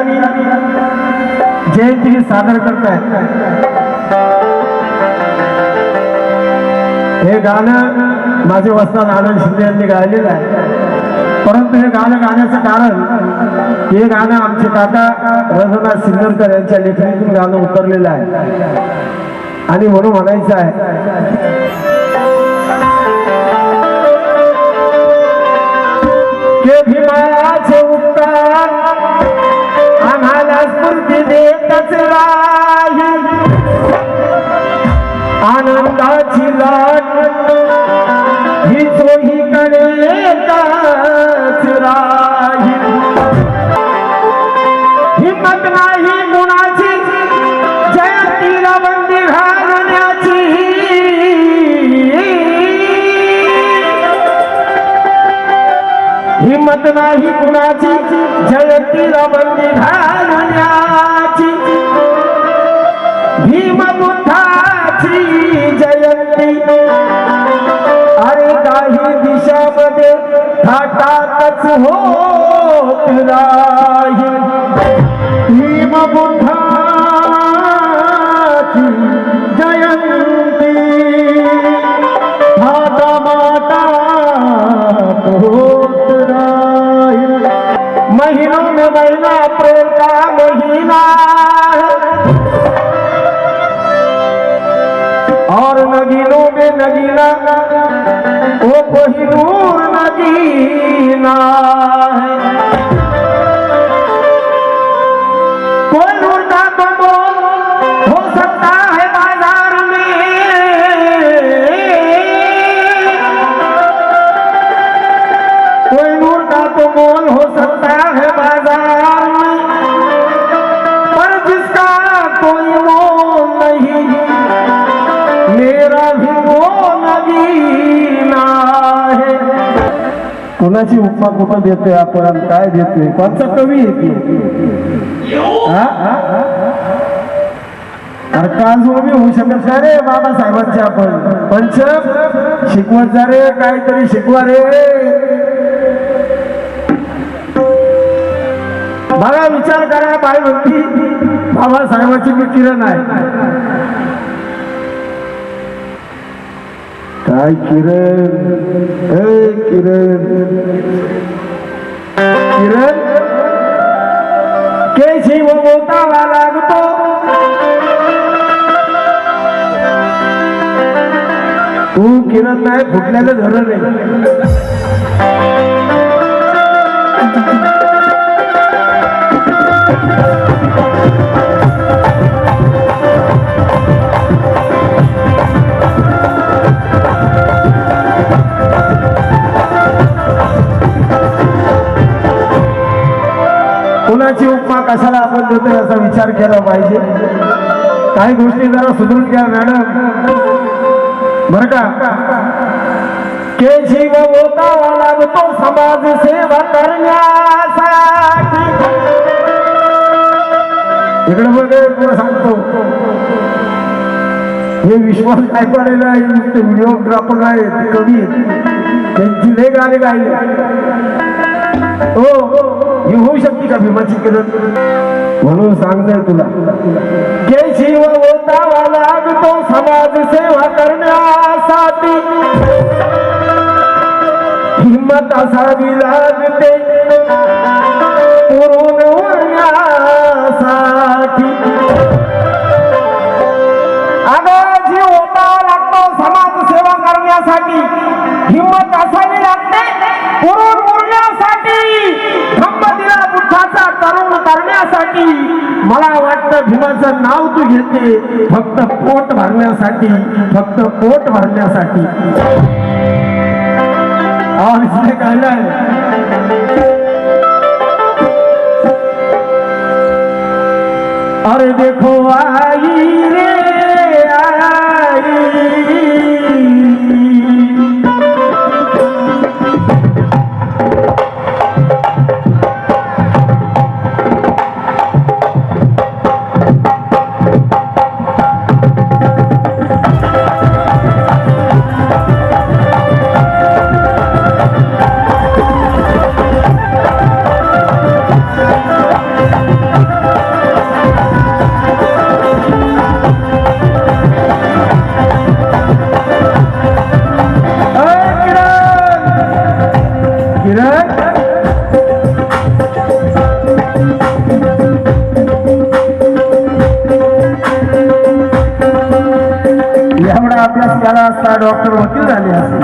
ठिकाणी जयंती सादर करतायत हे। गाणं माझे वस्ताद आनंद शिंदे यांनी गायलेलं आहे. परंतु हे गाणं गाण्याचं कारण हे गाणं आमचे काका रघुनाथ सिंगरकर यांच्या लेखणीतून गाणं उतरलेलं आहे. आणि म्हणून म्हणायचं आहे आनंदाची लाट ही चोहीकडे काच राही. हिंमत नाही गुणाची जयंतीला बंदी घालण्याची. हिंमत नाही कुणाची जयंतीला बंदी घाल थाटातच होत राही भीमबुद्धाची जयंती। माता माता होत राही महिनों में महीना अप्रैल का महीना और नगीनों में नगीना कोहिनूर नगीना है कुणाची उपमा कुठं देतोय आपण? काय देतोय? कोणचा कवी येते अरे काल जो होऊ शकत का रे बाबासाहेबांचे आपण. पंच शिकवत जा रे काहीतरी शिकवा रे. बघा विचार करा बाई म्हणती बाबासाहेबांची मी किरण आहे? काय किरण ए किरण किरण केशी व बोतावा लागतो तू किरण नाही फुटल्याचं धरण आहे कुणाची उपमा कशाला आपण देतोय याचा विचार केला पाहिजे? काही गोष्टी जरा सुधरून घ्या मॅडम. बर का? के जीव ओतावा लागतो समाज सेवा करण्यासाठी. इकडे बघ तुला सांगतो. हे विश्वास गायकवाडेला आहे नुसते व्हिडिओग्राफर आहेत कवी आहेत. त्यांची लेख आले गायले. हो, हो, हो. ही होऊ शकते का भीमाची किरण? म्हणून सांगतोय तुला. के ओतावा लागतो समाज सेवा करण्यासाठी. हिंमत असावी लागते पुरून वळण्यासाठी. अगं ओतावा लागतो समाज सेवा करण्यासाठी. हिंमत असावी लागते पुरून मला भीमाचं नाव तू घेते. फक्त पोट भरण्यासाठी फक्त पोट भरण्यासाठी. अरे देखो आई रे. আলী আছে।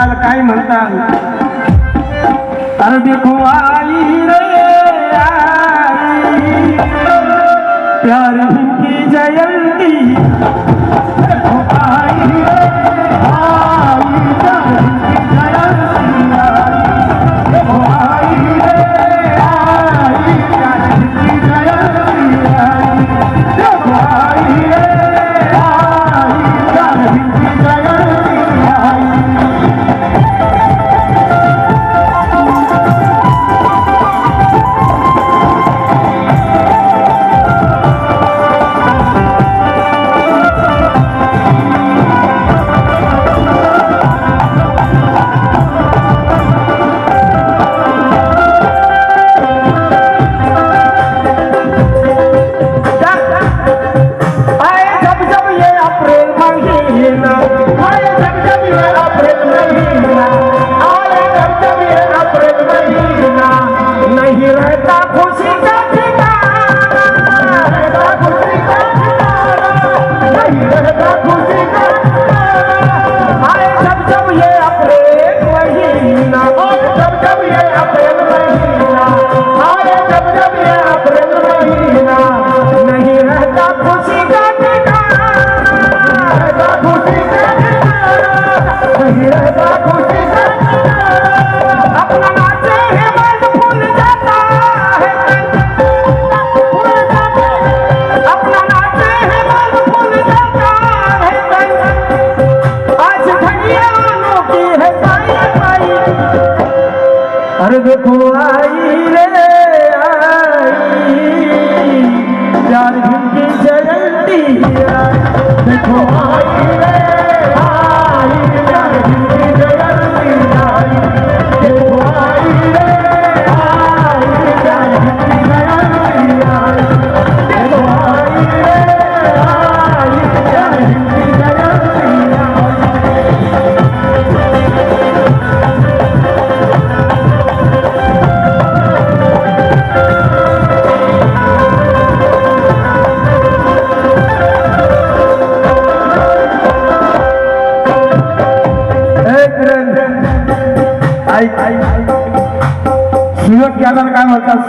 म्हणताल काय म्हणताल अरबी खुवाई रे प्यार की जयंती? Why is everybody? ar dekho aai re aai jayanti aai dekho aai re aai yaar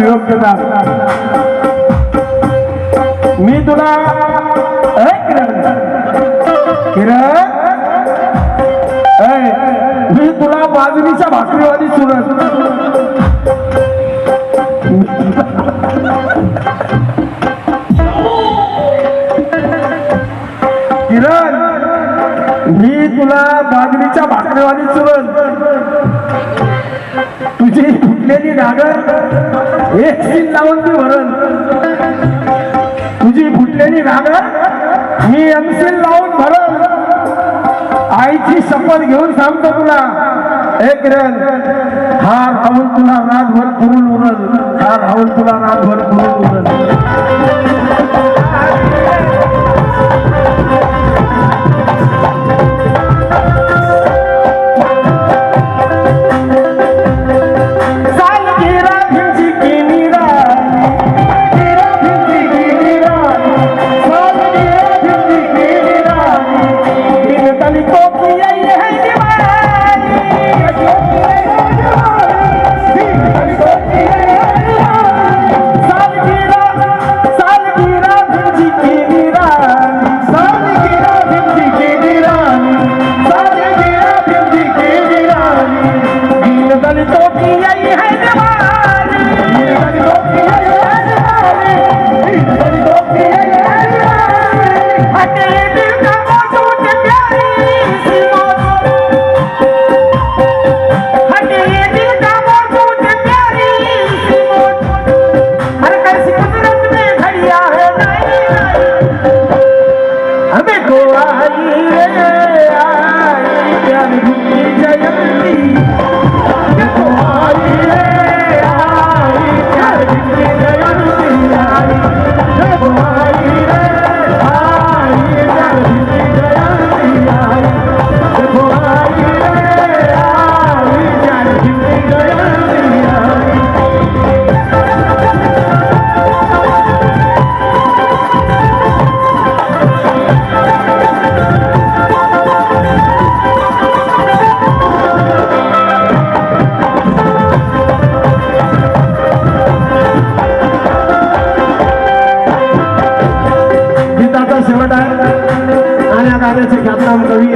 योग्यता. मी तुला किरण. मी तुला बाजरीच्या भाकरीवादी सुरत. किरण मी तुला बाजरीच्या भाकरीवादी सुरत. तुझी फुटलेली नागर एक सीन लावून तू भरण तुझी फुटलेली घागर मी एमसील लावून भरण आईची शपथ घेऊन सांगतो तुला. एक रन. हा राहुल तुला रातभर पुरून उरल. हा राहुल तुला रातभर पुरून उरल.